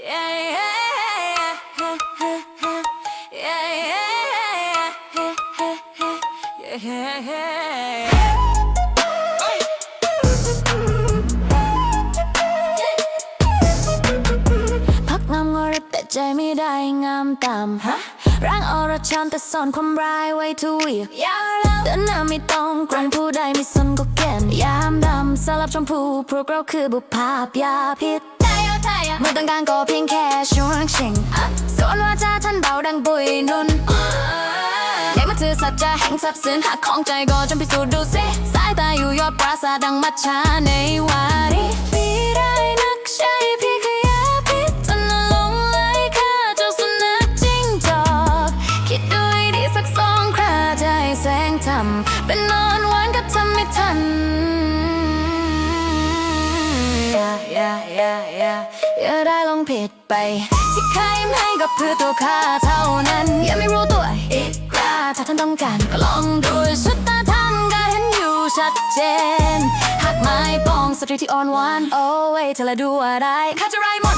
ใจไม่ได้งามตามฮะร่างอรชันแต่ซ่อนความร้ายไว้ทุยยาวแล้วเดินหน้าไม่ต้องกรงผู้ใดไม่สนก็แก่นยามดำสลับชมพูพวกเราคือบุพภาพยาพิษ มื่อต้องการก็เพียงแค่ช่วงชิงส่วนวาจาท่านเบาดังบุยนุนอยากมาถือสัจจะแห่งทรัพย์สินหักของใจก็จนพิสูจน์ดูสิ สายตาอยู่ยอดปราสาทดังมัจฉาในวารีปีได้นักใช่พี่ขยะพิษจนลงไหลค่าเจ้าสุนัขจิ้งจอก คิดดูให้ดีสักสองคราให้แสงทำเป็นนอนหวานกับทำไม่ทัน อย่าได้ลงผิดไป ที่ใครไม่ก็เพื่อตัวข้าเท่านั้น ยังไม่รู้ตัวอีกกล้าถ้าท่านต้องการก็ลองดูชุดตาท่านก็เห็นอยู่ชัดเจนหักไม้ปองสตรีที่อ่อนหวาน โอ้เว้ยเธอละดูอะไรข้าจะไรหมด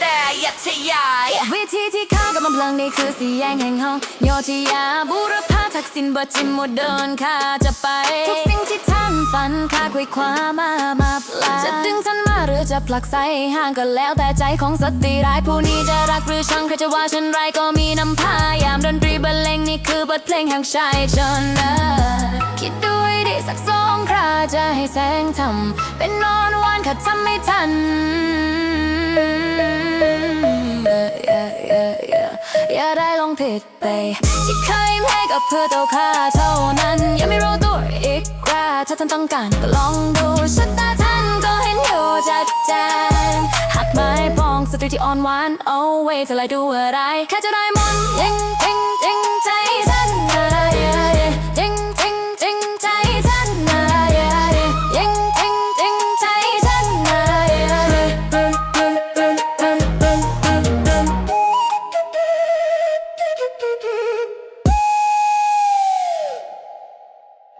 that, hit you with that, อย่าทะยานวิธีที่ข้ากำลังเพลิงนี่คือสีแยงแห่งห้องโยธยาบุรพาทักษิณบจิมโมเดินข้าจะไป ทุกสิ่งที่ท่านฝันข้าคุยคว้ามามาปลาจะดึงท่านมาหรือจะผลักไสห่างก็แล้วแต่ใจของสติร้ายผู้นี้จะรักหรือชังใครจะว่าฉันไรก็มีน้ำพายามดนตรีบรรเลงนี่คือบทเพลงแห่งชายชนคิดดูให้ดีสักสองคราจะให้แสงทำเป็นนอนหวานข้าทำไม่ทัน ผิดไป ที่เคยแพ้ก็เพื่อตัวข้าเท่านั้น ยังไม่รู้ตัวอีกคราถ้าท่านต้องการก็ลองดูชะตาท่านก็เห็นอยู่จัดแจงหักไม้ปองสตรีที่อ่อนหวานเอาไว้เธอไลดูอะไรแค่จะได้มนยิงทิ้ง